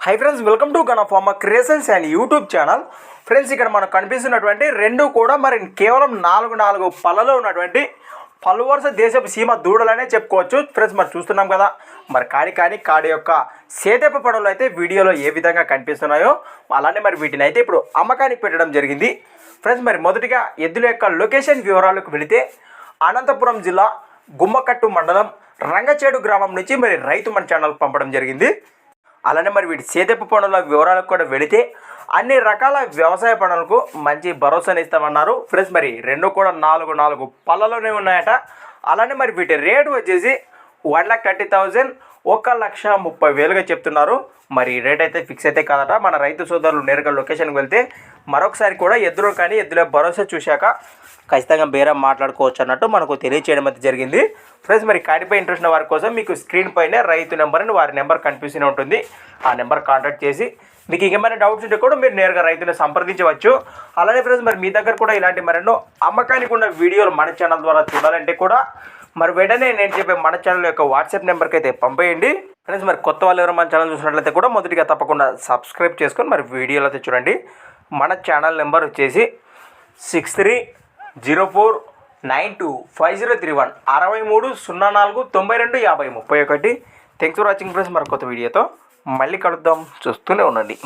Hi friends welcome to gun pharma creations and YouTube channel friends ఇక్కడ మనకు కనిపిస్తున్నటువంటి రెండు కూడా మరి కేవలం నాలుగు నాలుగు పళ్ళలో ఉన్నటువంటి పలు వరుస దేశపు సీమ దూడలనే చెప్పుకోవచ్చు. ఫ్రెండ్స్ మరి చూస్తున్నాం కదా మరి కాడి కాడి కాడి యొక్క సేదెప్ప పడవలు అయితే వీడియోలో ఏ విధంగా కనిపిస్తున్నాయో అలానే మరి వీటిని అయితే ఇప్పుడు అమ్మకానికి పెట్టడం జరిగింది. ఫ్రెండ్స్ మరి మొదటిగా ఎద్దుల యొక్క లొకేషన్ వివరాలకు వెళితే అనంతపురం జిల్లా గుమ్మకట్టు మండలం రంగచేడు గ్రామం నుంచి మరి రైతు మన ఛానల్ పంపడం జరిగింది. అలానే మరి వీటి సేదెప్ప పనుల వివరాలకు కూడా వెళితే అన్ని రకాల వ్యవసాయ పనులకు మంచి భరోసాని ఇస్తామన్నారు. ఫ్రెండ్స్ మరి రెండు కూడా నాలుగు నాలుగు పళ్ళలోనే ఉన్నాయట. అలానే మరి వీటి రేటు వచ్చేసి వన్ ల్యాక్ థర్టీ థౌజండ్ ఒక లక్ష ముప్పై వేలుగా చెప్తున్నారు. మరి రేట్ అయితే ఫిక్స్ అయితే కాదట. మన రైతు సోదరులు నేరుగా లొకేషన్కి వెళ్తే మరొకసారి కూడా ఎద్దులు కానీ ఎద్దుల భరోసా చూశాక ఖచ్చితంగా బేరం మాట్లాడుకోవచ్చు అన్నట్టు మనకు తెలియచేయడం అయితే జరిగింది. ఫ్రెండ్స్ మరి కాడిపై ఇంట్రెస్ట్ ఉన్న వారి కోసం మీకు స్క్రీన్ పైన రైతు నెంబర్ అని వారి నెంబర్ కనిపిస్తూనే ఉంటుంది. ఆ నెంబర్ కాంటాక్ట్ చేసి మీకు ఇంకేమైనా డౌట్స్ ఉంటే కూడా మీరు నేరుగా రైతుని సంప్రదించవచ్చు. అలానే ఫ్రెండ్స్ మరి మీ దగ్గర కూడా ఇలాంటి మరెన్నో అమ్మకానికి ఉన్న వీడియోలు మన ఛానల్ ద్వారా చూడాలంటే కూడా మరి వెంటనే నేను చెప్పే మన ఛానల్ యొక్క వాట్సాప్ నెంబర్కి అయితే పంపేయండి. ఫ్రెండ్స్ మరి కొత్త వాళ్ళు ఎవరు మన ఛానల్ చూసినట్లయితే కూడా మొదటిగా తప్పకుండా సబ్స్క్రైబ్ చేసుకొని మరి వీడియోలు అయితే చూడండి. మన ఛానల్ నెంబర్ వచ్చేసి six three zero four nine two five zero three one అరవై మూడు సున్నా నాలుగు తొంభై రెండు యాభై ముప్పై ఒకటి. థ్యాంక్స్ ఫర్ వాచింగ్ ఫ్రెండ్స్ మరి కొత్త వీడియోతో మళ్ళీ కలుద్దాం. చూస్తూనే ఉండండి.